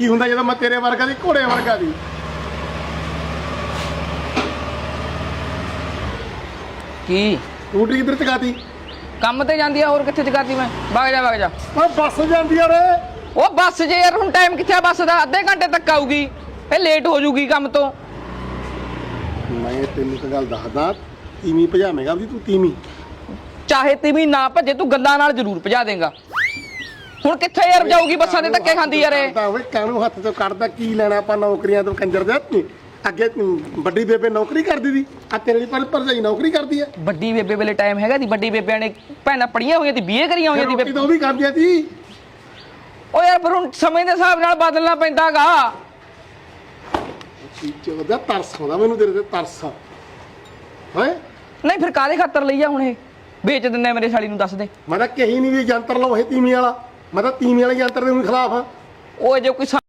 ਕੀ ਹੁੰਦਾ ਜਦੋਂ ਮੈਂ ਤੇਰੇ ਵਰਗਾ ਦੀ ਘੋੜੇ ਵਰਗਾ ਦੀ? ਕੀ? ਸਕੂਟਰੀ ਕਿੱਧਰ ਚਕਾਤੀ ਕੰਮ ਤੇ ਜਾਂਦੀ ਆ ਹੋਰ ਕਿੱਥੇ ਚਕਾਤੀ ਮੈਂ? ਵਗ ਜਾ ਵਗ ਜਾ। ਓਏ ਬੱਸ ਜਾਂਦੀ ਆ ਰੇ ਉਹ ਬੱਸ ਜੇ ਯਾਰ ਹੁਣ ਟਾਈਮ ਕਿੱਥੇ ਆ? ਬੱਸ ਦਾ ਅੱਧੇ ਘੰਟੇ ਤੱਕ ਆਊਗੀ। ਇਹ ਲੇਟ ਹੋ ਜੂਗੀ ਕੰਮ ਤੋਂ। ਮੈਂ ਤੈਨੂੰ ਇੱਕ ਗੱਲ ਦੱਸਦਾ ਤੀਵੀਂ ਭਜਾਵੇਂਗਾ ਵੀ ਤੂੰ ਤੀਵੀਂ। ਚਾਹੇ ਤੀਵੀਂ ਨਾ ਭੱਜੇ ਤੂੰ ਗੱਲਾਂ ਨਾਲ ਜ਼ਰੂਰ ਭਜਾ ਦੇਗਾ। ਹੁਣ ਕਿੱਥੇ ਯਾਰ ਜਾਊਗੀ ਬੱਸਾਂ ਦੇ ਧੱਕੇ ਖਾਂਦੀ ਯਾਰ ਇਹ? ਓਏ ਕਾਹਨੂੰ ਹੱਥ ਤੋਂ ਕੱਢਦਾ? ਕੀ ਲੈਣਾ ਆਪਾਂ ਨੌਕਰੀਆਂ ਤੋਂ ਕੰਜਰ ਦੇ ਅੱਗੇ ਤੂੰ ਵੱਡੀ ਬੇਬੇ ਨੌਕਰੀ ਕਰਦੀ ਦੀ ਆ ਤੇਰੇ ਲਈ ਪਰ ਭਰਜਾਈ ਨੌਕਰੀ ਕਰਦੀ ਐ ਵੱਡੀ ਬੇਬੇ ਵੇਲੇ ਟਾਈਮ ਹੈਗਾ ਦੀ ਵੱਡੀ ਬੇਬਿਆਂ ਨੇ ਭੈਣਾਂ ਪੜੀਆਂ ਹੋਈਆਂ ਦੀ ਬੀਏ ਕਰੀਆਂ ਹੋਈਆਂ ਦੀ ਬੇਬੇ ਤਾਂ ਉਹ ਵੀ ਕਰਦੀ ਆ ਤੀ ਉਹ ਯਾਰ ਫਿਰ ਹੁਣ ਸਮੇਂ ਦੇ ਹਿਸਾਬ ਨਾਲ ਬਦਲਣਾ ਪੈਂਦਾਗਾ। ਚੋਦਾ ਤਰਸ ਆਉਂਦਾ ਮੈਨੂੰ ਤੇਰੇ ਤੇ ਤਰਸ ਹੈ? ਨਹੀਂ ਫਿਰ ਕਾਦੇ ਖਾਤਰ ਲਈ ਆ ਹੁਣ ਇਹ? ਵੇਚ ਦਿੰਦੇ ਮੇਰੇ ਸਾਲੀ ਨੂੰ ਦੱਸ ਦੇ। ਮੈਂ ਤਾਂ ਕਹੀ ਨਹੀਂ ਵੀ ਜੰਤਰ ਲਓ ਇਹ ਤੀਵੀਂ ਵਾਲਾ। ਮੈਂ ਤਾਂ ਤੀਵੀਂ ਵਾਲੇ ਜੰਤਰ ਦੇ ਖਿਲਾਫ ਆ ਉਹ ਜੇ ਕੋਈ